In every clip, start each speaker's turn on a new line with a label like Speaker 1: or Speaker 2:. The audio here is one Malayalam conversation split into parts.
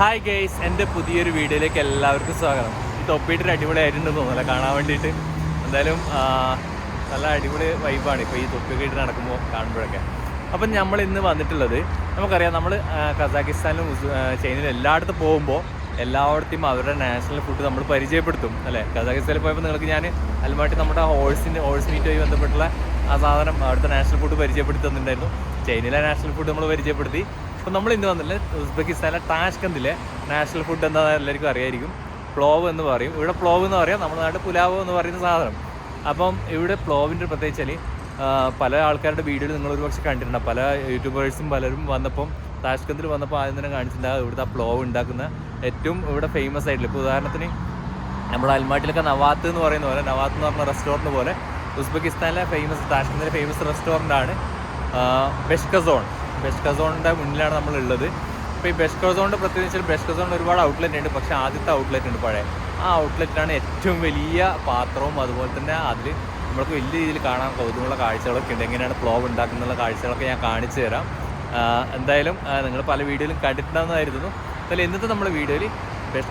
Speaker 1: ഹായ് ഗെയ്സ് എന്റെ പുതിയൊരു വീഡിയോയിലേക്ക് എല്ലാവർക്കും സ്വാഗതം. ഈ തൊപ്പിയിട്ടൊരു അടിപൊളിയായിട്ടുണ്ട് തോന്നുന്നില്ല കാണാൻ വേണ്ടിയിട്ട്. എന്തായാലും നല്ല അടിപൊളി വൈബാണ് ഇപ്പോൾ ഈ തൊപ്പിയൊക്കെ ഇട്ട് നടക്കുമ്പോൾ കാണുമ്പോഴൊക്കെ. അപ്പം നമ്മൾ ഇന്ന് വന്നിട്ടുള്ളത് നമുക്കറിയാം നമ്മൾ കസാക്കിസ്ഥാനിലും ചൈനയിലും എല്ലായിടത്തും പോകുമ്പോൾ എല്ലായിടത്തും അവരുടെ നാഷണൽ ഫുഡ് നമ്മൾ പരിചയപ്പെടുത്തും അല്ലേ? കസാക്കിസ്ഥാനിൽ പോയപ്പോൾ നിങ്ങൾക്ക് ഞാൻ അൽമാട്ടി നമ്മുടെ ഹോഴ്സിന്റെ ഹോഴ്സ് മീറ്റുമായി ബന്ധപ്പെട്ടുള്ള ആ സാധനം അവിടുത്തെ നാഷണൽ ഫുഡ് പരിചയപ്പെടുത്തുന്നുണ്ടായിരുന്നു ചൈനയിലെ നാഷണൽ ഫുഡ് നമ്മൾ പരിചയപ്പെടുത്തി. അപ്പോൾ നമ്മൾ ഇന്ന് വന്നില്ല ഉസ്ബെക്കിസ്ഥാനിലെ ടാഷ്കന്തിലെ നാഷണൽ ഫുഡ് എന്താണെന്ന് എല്ലാവർക്കും അറിയായിരിക്കും. പ്ലോവ് എന്ന് പറയും. ഇവിടെ പ്ലോവ് എന്ന് പറയാം. നമ്മുടെ നാട്ടിൽ പുലാവ് എന്ന് പറയുന്ന സാധനം. അപ്പം ഇവിടെ പ്ലോവിന്റെ പ്രത്യേകിച്ചാൽ പല ആൾക്കാരുടെ വീഡിയോയിൽ നിങ്ങൾ ഒരുപക്ഷെ കണ്ടിട്ടുണ്ട്. പല യൂട്യൂബേഴ്സും പലരും വന്നപ്പം താഷ്കന്തിൽ വന്നപ്പോൾ ആദ്യം തന്നെ കാണിച്ചിട്ടുണ്ടാകും ഇവിടുത്തെ ആ പ്ലോവ് ഉണ്ടാക്കുന്ന ഏറ്റവും ഇവിടെ ഫേമസ് ആയിട്ടുള്ള. ഇപ്പോൾ ഉദാഹരണത്തിന് നമ്മുടെ അൽമാട്ടിലൊക്കെ നവാത്ത് എന്ന് പറയുന്ന പോലെ നവാത്ത് എന്ന് പറഞ്ഞ റെസ്റ്റോറന്റ് പോലെ ഉസ്ബെക്കിസ്ഥാനിലെ ഫേമസ് താഷ്കന്തിലെ ഫേമസ് റെസ്റ്റോറന്റ് ആണ് ബെഷ്കസോൺ ബെഷ്കസോണിന്റെ മുന്നിലാണ് നമ്മൾ ഉള്ളത് ഇപ്പോൾ ഈ ബെഷ്കസോണിന്റെ പ്രത്യേകിച്ച് ബെഷ്കസോണിൽ ഒരുപാട് ഔട്ട്ലെറ്റ് ഉണ്ട്. പക്ഷേ ആദ്യത്തെ ഔട്ട്ലെറ്റ് ഉണ്ട് പഴയ. ആ ഔട്ട്ലെറ്റാണ് ഏറ്റവും വലിയ പാത്രവും അതുപോലെ തന്നെ അതിൽ നമുക്ക് വലിയ രീതിയിൽ കാണാൻ കൗതുകമുള്ള കാഴ്ചകളൊക്കെ ഉണ്ട്. എങ്ങനെയാണ് പ്ലോവ് ഉണ്ടാക്കുന്ന കാഴ്ചകളൊക്കെ ഞാൻ കാണിച്ചു തരാം. എന്തായാലും നിങ്ങൾ പല വീഡിയോയിലും കണ്ടിട്ടുണ്ടെന്നായിരുന്നു എന്നാലും ഇന്നത്തെ നമ്മുടെ വീഡിയോയിൽ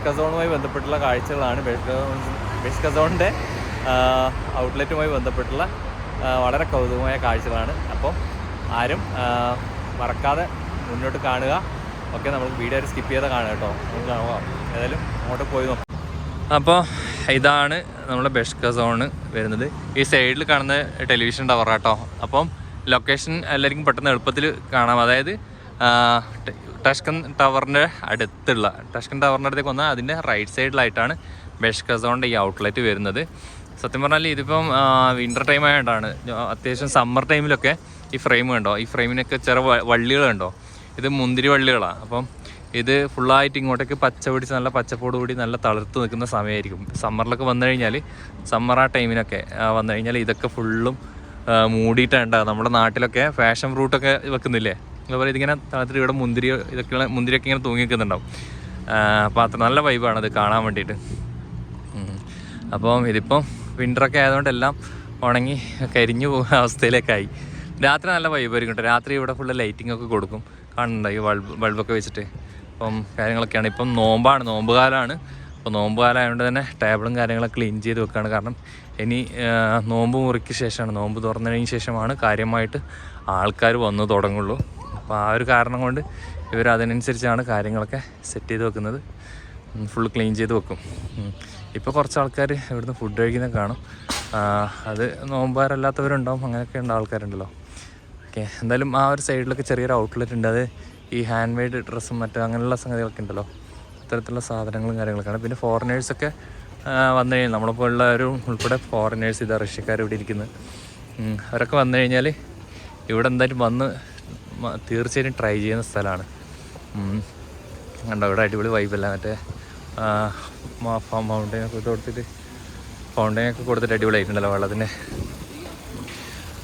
Speaker 1: കസോണുമായി ബന്ധപ്പെട്ടുള്ള കാഴ്ചകളാണ്. ബെഷ്കസോണിന്റെ ഔട്ട്ലെറ്റുമായി ബന്ധപ്പെട്ടുള്ള വളരെ കൗതുകമായ കാഴ്ചകളാണ്. അപ്പം ആരും മറക്കാതെ മുന്നോട്ട് കാണുക. ഓക്കെ നമ്മൾ വീഡിയോ സ്കിപ്പ് ചെയ്താൽ കാണുക കേട്ടോ. നമുക്ക് കാണുക. ഏതായാലും അങ്ങോട്ട് പോയി നോക്കാം. അപ്പോൾ ഇതാണ് നമ്മുടെ ബെഷ്ക സോണ് വരുന്നത്. ഈ സൈഡിൽ കാണുന്ന ടെലിവിഷൻ ടവർ കേട്ടോ അപ്പം ലൊക്കേഷൻ എല്ലാവർക്കും പെട്ടെന്ന് എളുപ്പത്തിൽ കാണാം. അതായത് ടഷ്കൻ ടവറിന്റെ അടുത്തുള്ള ടഷ്കൻ ടവറിന്റെ അടുത്തേക്ക് വന്നാൽ അതിന്റെ റൈറ്റ് സൈഡിലായിട്ടാണ് ബെഷ്ക സോണിന്റെ ഈ ഔട്ട്ലെറ്റ് വരുന്നത്. സത്യം പറഞ്ഞാൽ ഇതിപ്പം വിന്റർ ടൈം ആയതുകൊണ്ടാണ് അത്യാവശ്യം സമ്മർ ടൈമിലൊക്കെ ഈ ഫ്രെയിം കണ്ടോ? ഈ ഫ്രെയിമിനൊക്കെ ചെറു വള്ളികൾ കണ്ടോ? ഇത് മുന്തിരി വള്ളികളാണ് അപ്പം ഇത് ഫുള്ളായിട്ട് ഇങ്ങോട്ടേക്ക് പച്ച പിടിച്ച് നല്ല പച്ചപ്പോട് കൂടി നല്ല തളിർത്ത് നിൽക്കുന്ന സമയമായിരിക്കും. സമ്മറിലൊക്കെ വന്നു കഴിഞ്ഞാൽ സമ്മർ ആ ടൈമിനൊക്കെ വന്നു കഴിഞ്ഞാൽ ഇതൊക്കെ ഫുള്ളും മൂടിയിട്ടുണ്ട്. നമ്മുടെ നാട്ടിലൊക്കെ ഫാഷൻ ഫ്രൂട്ടൊക്കെ വെക്കുന്നില്ലേ? അതുപോലെ ഇതിങ്ങനെ തളർത്തിട്ട് ഇവിടെ മുന്തിരി ഇതൊക്കെയുള്ള മുന്തിരിയൊക്കെ ഇങ്ങനെ തൂങ്ങി നിൽക്കുന്നുണ്ടാവും. അപ്പോൾ അത്ര നല്ല വൈബാണ് അത് കാണാൻ വേണ്ടിയിട്ട്. അപ്പം ഇതിപ്പം വിന്ററൊക്കെ ആയതുകൊണ്ട് എല്ലാം ഉണങ്ങി കരിഞ്ഞു പോകുന്ന അവസ്ഥയിലേക്കായി. രാത്രി നല്ല വൈബായിരിക്കും കേട്ടോ. രാത്രി ഇവിടെ ഫുള്ള് ലൈറ്റിംഗ് ഒക്കെ കൊടുക്കും. കാണുന്നുണ്ട്? ഈ ബൾബ് ബൾബൊക്കെ വെച്ചിട്ട്. അപ്പം കാര്യങ്ങളൊക്കെയാണ്. ഇപ്പം നോമ്പാണ് നോമ്പ് കാലമാണ് അപ്പോൾ നോമ്പ് കാലം ആയതുകൊണ്ട് തന്നെ ടേബിളും കാര്യങ്ങളൊക്കെ ക്ലീൻ ചെയ്ത് വെക്കുകയാണ് കാരണം ഇനി നോമ്പ് മുറിക്ക് ശേഷമാണ്. നോമ്പ് തുറന്നതിന് ശേഷമാണ് കാര്യമായിട്ട് ആൾക്കാർ വന്നു തുടങ്ങുള്ളൂ. അപ്പോൾ ആ ഒരു കാരണം കൊണ്ട് ഇവർ അതിനനുസരിച്ചാണ് കാര്യങ്ങളൊക്കെ സെറ്റ് ചെയ്ത് വെക്കുന്നത്. ഫുൾ ക്ലീൻ ചെയ്ത് വെക്കും. ഇപ്പോൾ കുറച്ച് ആൾക്കാർ ഇവിടുന്ന് ഫുഡ് കഴിക്കുന്നത് കാണും. അത് നോമ്പാരല്ലാത്തവരുണ്ടാവും അങ്ങനെയൊക്കെ ഉണ്ട് ആൾക്കാരുണ്ടല്ലോ. ഓക്കെ. എന്തായാലും ആ ഒരു സൈഡിലൊക്കെ ചെറിയൊരു ഔട്ട്ലെറ്റ് ഉണ്ട്. അത് ഈ ഹാൻഡ് മെയ്ഡ് ഡ്രസ്സും മറ്റും അങ്ങനെയുള്ള സംഗതികളൊക്കെ ഉണ്ടല്ലോ. ഇത്തരത്തിലുള്ള സാധനങ്ങളും കാര്യങ്ങളൊക്കെയാണ്. പിന്നെ ഫോറിനേഴ്സൊക്കെ വന്നു കഴിഞ്ഞാൽ നമ്മളിപ്പോൾ ഉള്ളവരും ഉൾപ്പെടെ ഫോറിനേഴ്സ് ഇതാ റഷ്യക്കാർ ഇവിടെ ഇരിക്കുന്നത് അവരൊക്കെ വന്നു കഴിഞ്ഞാൽ ഇവിടെ എന്തായാലും വന്ന് തീർച്ചയായിട്ടും തീർച്ചയായും ട്രൈ ചെയ്യുന്ന സ്ഥലമാണ്. കണ്ടോ? ഇവിടെ അടിപൊളി വൈബല്ല മറ്റേ ഫൗണ്ടൈനൊക്കെ കൊടുത്തിട്ട് ഫൗണ്ടൈനൊക്കെ കൊടുത്തിട്ട് അടിപൊളിയായിട്ടുണ്ടല്ലോ വെള്ളത്തിന്റെ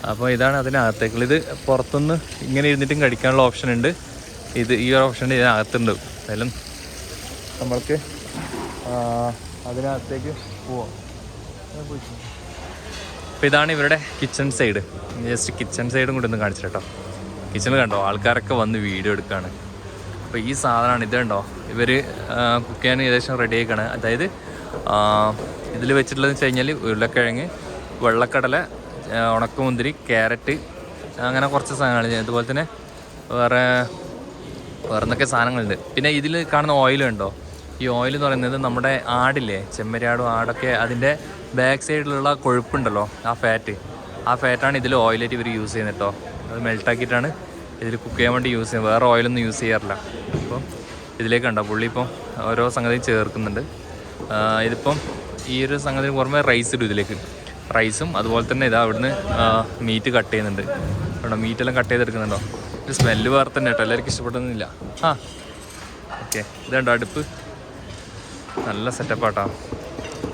Speaker 1: അപ്പോൾ ഇതാണ് അതിനകത്തേക്കുള്ള ഇത് പുറത്തുനിന്ന് ഇങ്ങനെ ഇരുന്നിട്ടും കഴിക്കാനുള്ള ഓപ്ഷൻ ഉണ്ട്. ഇത് ഈ ഒരു ഓപ്ഷൻ ഇതിനകത്തുണ്ട്. എന്തായാലും നമ്മൾക്ക് അതിനകത്തേക്ക് പോവാം. അപ്പോൾ ഇതാണ് ഇവരുടെ കിച്ചൺ സൈഡ് ജസ്റ്റ് കിച്ചൺ സൈഡും കൂടി ഒന്ന് കാണിച്ചു കേട്ടോ. കിച്ചണിൽ കണ്ടോ? ആൾക്കാരൊക്കെ വന്ന് വീഡിയോ എടുക്കുകയാണ് അപ്പോൾ ഈ സാധനമാണ് ഇത് കണ്ടോ? ഇവർ കുക്ക് ചെയ്യാൻ ഏകദേശം റെഡി ആയിക്കാണ്. അതായത് ഇതിൽ വെച്ചിട്ടുള്ളതെന്ന് വെച്ച് കഴിഞ്ഞാൽ ഉരുളക്കിഴങ്ങ് വെള്ളക്കടല ഉണക്കമുന്തിരി ക്യാരറ്റ് അങ്ങനെ കുറച്ച് സാധനങ്ങൾ. അതുപോലെ തന്നെ വേറെ വേറെ എന്തൊക്കെ സാധനങ്ങളുണ്ട്. പിന്നെ ഇതിൽ കാണുന്ന ഓയിലുണ്ടോ ഉണ്ടോ? ഈ ഓയിൽ എന്ന് പറയുന്നത് നമ്മുടെ ആടില്ലേ ചെമ്മരിയാടും ആടൊക്കെ അതിന്റെ ബാക്ക് സൈഡിലുള്ള കൊഴുപ്പുണ്ടല്ലോ ആ ഫാറ്റ് ആ ഫാറ്റാണ് ഇതിൽ ഓയിലായിട്ട് ഇവർ യൂസ് ചെയ്യുന്നത് കേട്ടോ അത് മെൽട്ടാക്കിയിട്ടാണ് ഇതിൽ കുക്ക് ചെയ്യാൻ വേണ്ടി യൂസ് ചെയ്യുന്നത്. വേറെ ഓയിലൊന്നും യൂസ് ചെയ്യാറില്ല. അപ്പോൾ ഇതിലേക്ക് കണ്ടോ പുള്ളി ഇപ്പം ഓരോ സംഗതി ചേർക്കുന്നുണ്ട്. ഇതിപ്പം ഈ ഒരു സംഗതിന് പുറമെ റൈസ് ഇടും ഇതിലേക്ക്. റൈസും അതുപോലെ തന്നെ ഇതാ അവിടുന്ന് മീറ്റ് കട്ട് ചെയ്യുന്നുണ്ട്. അവിടെ മീറ്റ് എല്ലാം കട്ട് ചെയ്തെടുക്കുന്നുണ്ടോ? ഒരു സ്മെല്ല് വേറെ തന്നെ കേട്ടോ. എല്ലാവർക്കും ഇഷ്ടപ്പെടുന്നില്ല ആ ഓക്കെ ഇതുണ്ടോ അടുപ്പ്? നല്ല സെറ്റപ്പാട്ടോ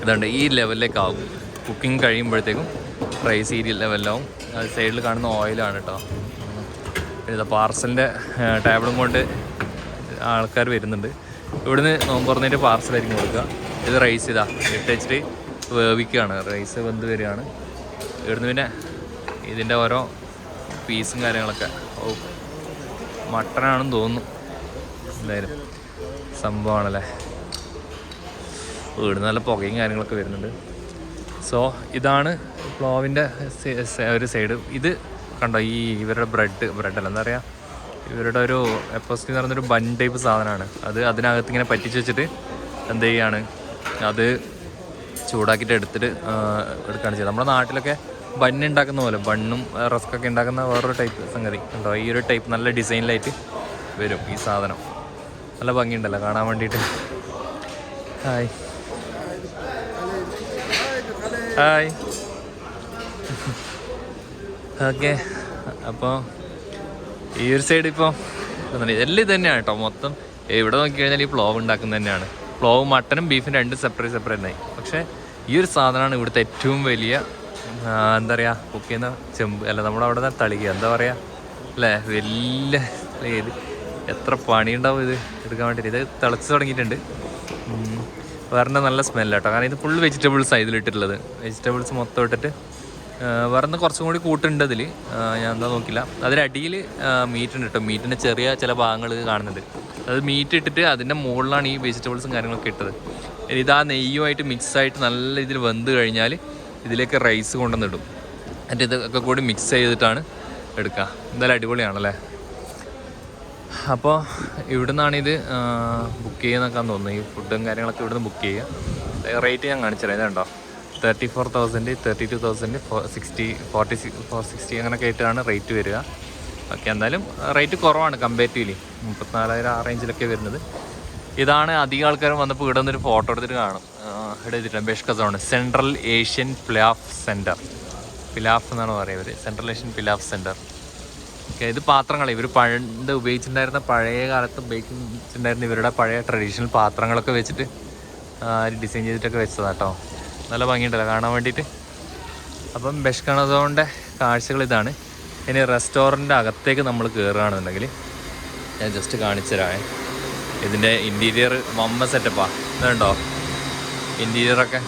Speaker 1: ഇതുണ്ട് ഈ ലെവലിലേക്കാവും കുക്കിംഗ് കഴിയുമ്പോഴത്തേക്കും റൈസ് ഈ ലെവലിലാവും അത് സൈഡിൽ കാണുന്ന ഓയിലാണ് കേട്ടോ. ഇത് പാർസലിന്റെ ടേബിളും കൊണ്ട് ആൾക്കാർ വരുന്നുണ്ട്. ഇവിടുന്ന് നോമ്പ് തുറന്നിട്ട് പാർസലായിരിക്കും കൊടുക്കുക. ഇത് റൈസ് ഇതാ. ഇട്ട് വെച്ചിട്ട് വേവിക്കുകയാണ്. റൈസ് വെന്ത് വരികയാണ്. ഇവിടുന്ന് പിന്നെ ഇതിന്റെ ഓരോ പീസും കാര്യങ്ങളൊക്കെ. ഓ മട്ടനാണെന്ന് തോന്നുന്നു. എന്തായാലും സംഭവമാണല്ലേ? വീട് നല്ല പുകയും കാര്യങ്ങളൊക്കെ വരുന്നുണ്ട്. സോ ഇതാണ് പ്ലോവിന്റെ ഒരു സൈഡ് ഇത് കണ്ടോ? ഈ ഇവരുടെ ബ്രെഡ് ബ്രെഡല്ല എന്താ പറയുക ഇവരുടെ ഒരു എപ്പോസ്റ്റി എന്ന് പറയുന്നൊരു ബൺ ടൈപ്പ് സാധനമാണ്. അത് അതിനകത്ത് ഇങ്ങനെ പറ്റിച്ച് വെച്ചിട്ട് എന്ത് ചെയ്യാണ്? അത് ചൂടാക്കിയിട്ട് എടുത്തിട്ട് എടുക്കുകയാണ് ചെയ്തത്. നമ്മുടെ നാട്ടിലൊക്കെ ബണ്ണ് ഉണ്ടാക്കുന്ന പോലെ ബണ്ണും റസ്ക്കൊക്കെ ഉണ്ടാക്കുന്ന വേറൊരു ടൈപ്പ് സംഗതി. ഉണ്ടോ ഈ ഒരു ടൈപ്പ് നല്ല ഡിസൈനിലായിട്ട് വരും ഈ സാധനം. നല്ല ഭംഗിയുണ്ടല്ലോ കാണാൻ വേണ്ടിയിട്ട്. ഹായ്. ഹായ്. ഓക്കെ. അപ്പോൾ ഈ ഒരു സൈഡ് ഇപ്പോൾ എല്ലാം ഇത് തന്നെയാണ് കേട്ടോ. മൊത്തം എവിടെ നോക്കി കഴിഞ്ഞാൽ ഈ പ്ലോവ് ഉണ്ടാക്കുന്നത് തന്നെയാണ്. പ്ലോവ് മട്ടനും ബീഫും രണ്ടും സെപ്പറേറ്റ് സെപ്പറേറ്റ് ആയി. പക്ഷേ ഈ ഒരു സാധനമാണ് ഇവിടുത്തെ ഏറ്റവും വലിയ എന്താ പറയുക കുക്ക് ചെയ്യുന്ന ചെമ്പ്. അല്ല നമ്മുടെ അവിടെ നിന്ന് തളിക. എന്താ പറയുക അല്ലേ? വലിയ ഇത് എത്ര പണിയുണ്ടാവും ഇത് എടുക്കാൻ വേണ്ടിയിട്ട്. ഇത് തിളച്ച് തുടങ്ങിയിട്ടുണ്ട്. വേറെ നല്ല സ്മെല്ല് കേട്ടോ കാരണം ഇത് ഫുൾ വെജിറ്റബിൾസാണ് ഇതിലിട്ടിട്ടുള്ളത്. വെജിറ്റബിൾസ് മൊത്തം ഇട്ടിട്ട് വേറെ കുറച്ചും കൂടി കൂട്ടുണ്ട് അതിൽ ഞാൻ എന്താ നോക്കില്ല. അതിലടിയിൽ മീറ്റ് ഉണ്ട് കേട്ടോ മീറ്റിന്റെ ചെറിയ ചില ഭാഗങ്ങൾ കാണുന്നുണ്ട്. അത് മീറ്റ് ഇട്ടിട്ട് അതിന്റെ മുകളിലാണ് ഈ വെജിറ്റബിൾസും കാര്യങ്ങളൊക്കെ ഇട്ടത്. ഇനി ഇത് നെയ്യുമായിട്ട് മിക്സായിട്ട് നല്ല ഇതിൽ വെന്ത് കഴിഞ്ഞാൽ ഇതിലേക്ക് റൈസ് കൊണ്ടുവന്നിടും. എന്നിട്ട് ഇതൊക്കെ കൂടി മിക്സ് ചെയ്തിട്ടാണ് എടുക്കുക. എന്തായാലും അടിപൊളിയാണല്ലേ? അപ്പോൾ ഇവിടുന്നാണ് ഇത് ബുക്ക് ചെയ്യുന്നൊക്കെ തോന്നുന്നു. ഈ ഫുഡും കാര്യങ്ങളൊക്കെ ഇവിടുന്ന് ബുക്ക് ചെയ്യുക. റേറ്റ് ഞാൻ കാണിച്ചുതരാം. ഇതുണ്ടോ thirty four thousand thirty two thousand four sixty forty six four sixty അങ്ങനെയൊക്കെ ആയിട്ടാണ് റേറ്റ് വരിക. ഓക്കെ എന്തായാലും റേറ്റ് കുറവാണ് കമ്പാരിറ്റീവ്ലി മുപ്പത്തിനാലായിരം ആ റേഞ്ചിലൊക്കെ വരുന്നത്. ഇതാണ് അധികം ആൾക്കാരും വന്നപ്പോൾ ഇവിടെ നിന്നൊരു ഫോട്ടോ എടുത്തിട്ട് കാണും. ഇവിടെ ഇവിടെ എഴുതിയിട്ടുണ്ട് Besh Qozon central Asian pilaf center pilaf എന്നാണ് പറയുന്നത് central Asian pilaf center okay ഇത് പാത്രങ്ങൾ ഇവർ പണ്ട് ഉപയോഗിച്ചിട്ടുണ്ടായിരുന്ന പഴയ കാലത്ത് ഉപയോഗിച്ചിട്ടുണ്ടായിരുന്ന ഇവരുടെ പഴയ ട്രഡീഷണൽ പാത്രങ്ങളൊക്കെ വെച്ചിട്ട് ഡിസൈൻ ചെയ്തിട്ടൊക്കെ വെച്ചതാണ് കേട്ടോ നല്ല ഭംഗിയുണ്ടല്ലോ കാണാൻ വേണ്ടിയിട്ട്. അപ്പം ബെഷ്കണസോണിന്റെ കാഴ്ചകൾ ഇതാണ്. ഇനി റെസ്റ്റോറന്റ് അകത്തേക്ക് നമ്മൾ കയറുകയാണെന്നുണ്ടെങ്കിൽ ഞാൻ ജസ്റ്റ് കാണിച്ചു തരാമേ ഇതിന്റെ ഇന്റീരിയർ മമ്മ സെറ്റപ്പാണ് ഇതുണ്ടോ ഇന്റീരിയറൊക്കെ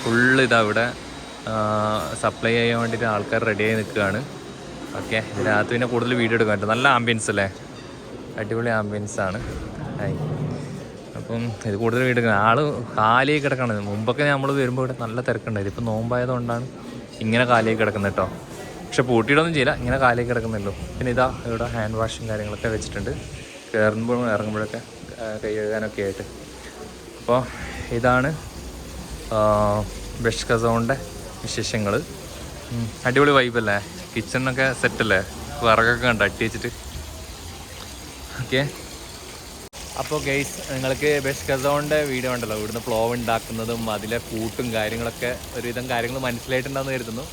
Speaker 1: ഫുള്ള് ഇതാ ഇവിടെ സപ്ലൈ ചെയ്യാൻ വേണ്ടിയിട്ട് ആൾക്കാർ റെഡിയായി നിൽക്കുകയാണ്. ഓക്കെ ഇതിനകത്ത് പിന്നെ കൂടുതൽ വീഡിയോ എടുക്കാൻ പറ്റും. നല്ല ആംബിയൻസ് അല്ലേ? അടിപൊളി ആംബിയൻസ് ആണ്. അപ്പം ഇത് കൂടുതൽ വീഡിയോ ആൾ കാലിയായി കിടക്കണത് മുമ്പൊക്കെ നമ്മൾ വരുമ്പോൾ ഇവിടെ നല്ല തിരക്കുണ്ടായിരുന്നു. ഇപ്പം നോമ്പായതുകൊണ്ടാണ് ഇങ്ങനെ കാലിയായി കിടക്കുന്നത് കേട്ടോ. പക്ഷെ പൂട്ടിയിടൊന്നും ചെയ്യില്ല. ഇങ്ങനെ കാലേ കിടക്കുന്നല്ലോ പിന്നെ ഇതാ ഇവിടെ ഹാൻഡ് വാഷും കാര്യങ്ങളൊക്കെ വെച്ചിട്ടുണ്ട്. കയറുമ്പോഴും ഇറങ്ങുമ്പോഴൊക്കെ കൈ കഴുകാനൊക്കെ ആയിട്ട്. അപ്പോൾ ഇതാണ് ബെഷ് കസോണിന്റെ വിശേഷങ്ങൾ അടിപൊളി വൈബല്ലേ കിച്ചണൊക്കെ സെറ്റല്ലേ വിറകൊക്കെ കണ്ട്? അട്ടി വെച്ചിട്ട്. ഓക്കെ. അപ്പോൾ ഗെയ്സ് നിങ്ങൾക്ക് ബെഷ് കസോണിന്റെ വീഡിയോ ഉണ്ടല്ലോ ഇവിടുന്ന് പ്ലോവ് ഉണ്ടാക്കുന്നതും അതിലെ കൂട്ടും കാര്യങ്ങളൊക്കെ ഒരുവിധം കാര്യങ്ങൾ മനസ്സിലായിട്ടുണ്ടാകുന്ന കരുതുന്നു.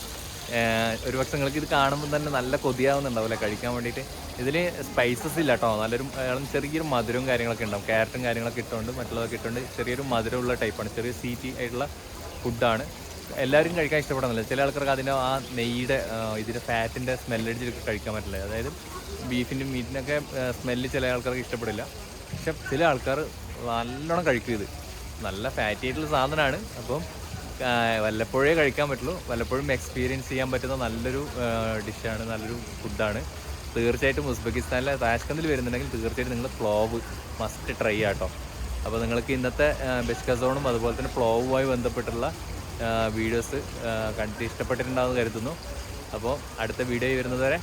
Speaker 1: ഏഹ് ഒരു നിങ്ങൾക്ക് ഇത് കാണുമ്പോൾ തന്നെ നല്ല കൊതിയാവുന്നുണ്ടാവില്ല കഴിക്കാൻ വേണ്ടിയിട്ട്. ഇതിൽ സ്പൈസസ് ഇല്ല കേട്ടോ നല്ലൊരു ചെറിയൊരു മധുരവും കാര്യങ്ങളൊക്കെ ഉണ്ടാവും. ക്യാരറ്റും കാര്യങ്ങളൊക്കെ ഇട്ടുകൊണ്ട് മറ്റുള്ളതൊക്കെ ഇട്ടുകൊണ്ട് ചെറിയൊരു മധുരമുള്ള ടൈപ്പാണ് ചെറിയ സീറ്റി ആയിട്ടുള്ള ഫുഡാണ് എല്ലാവരും കഴിക്കാൻ ഇഷ്ടപ്പെടുന്നില്ല ചില ആൾക്കാർക്ക് അതിന്റെ ആ നെയ്യുടെ ഇതിന്റെ ഫാറ്റിന്റെ സ്മെല്ലടിച്ചിട്ട് കഴിക്കാൻ പറ്റില്ല. അതായത് ബീഫിന്റെ മീറ്റിനൊക്കെ സ്മെല്ല് ചില ആൾക്കാർക്ക് ഇഷ്ടപ്പെടില്ല. പക്ഷെ ചില ആൾക്കാർ നല്ലോണം കഴിക്കും ഇത്. നല്ല ഫാറ്റി ആയിട്ടുള്ള സാധനമാണ്. അപ്പം വല്ലപ്പോഴേ കഴിക്കാൻ പറ്റുള്ളൂ. വല്ലപ്പോഴും എക്സ്പീരിയൻസ് ചെയ്യാൻ പറ്റുന്ന നല്ലൊരു ഡിഷാണ് നല്ലൊരു ഫുഡാണ് തീർച്ചയായിട്ടും ഉസ്ബെക്കിസ്ഥാനിലെ താഷ്കന്തിൽ വരുന്നുണ്ടെങ്കിൽ തീർച്ചയായിട്ടും നിങ്ങൾ പ്ലോവ് മസ്റ്റ് ട്രൈ ആട്ടോ. അപ്പോൾ നിങ്ങൾക്ക് ഇന്നത്തെ ബെസ്കസോണും അതുപോലെ തന്നെ പ്ലോവുമായി ബന്ധപ്പെട്ടുള്ള വീഡിയോസ് കണ്ടിട്ട് ഇഷ്ടപ്പെട്ടിട്ടുണ്ടാകുമെന്ന് കരുതുന്നു. അപ്പോൾ അടുത്ത വീഡിയോ വരുന്നത് വരെ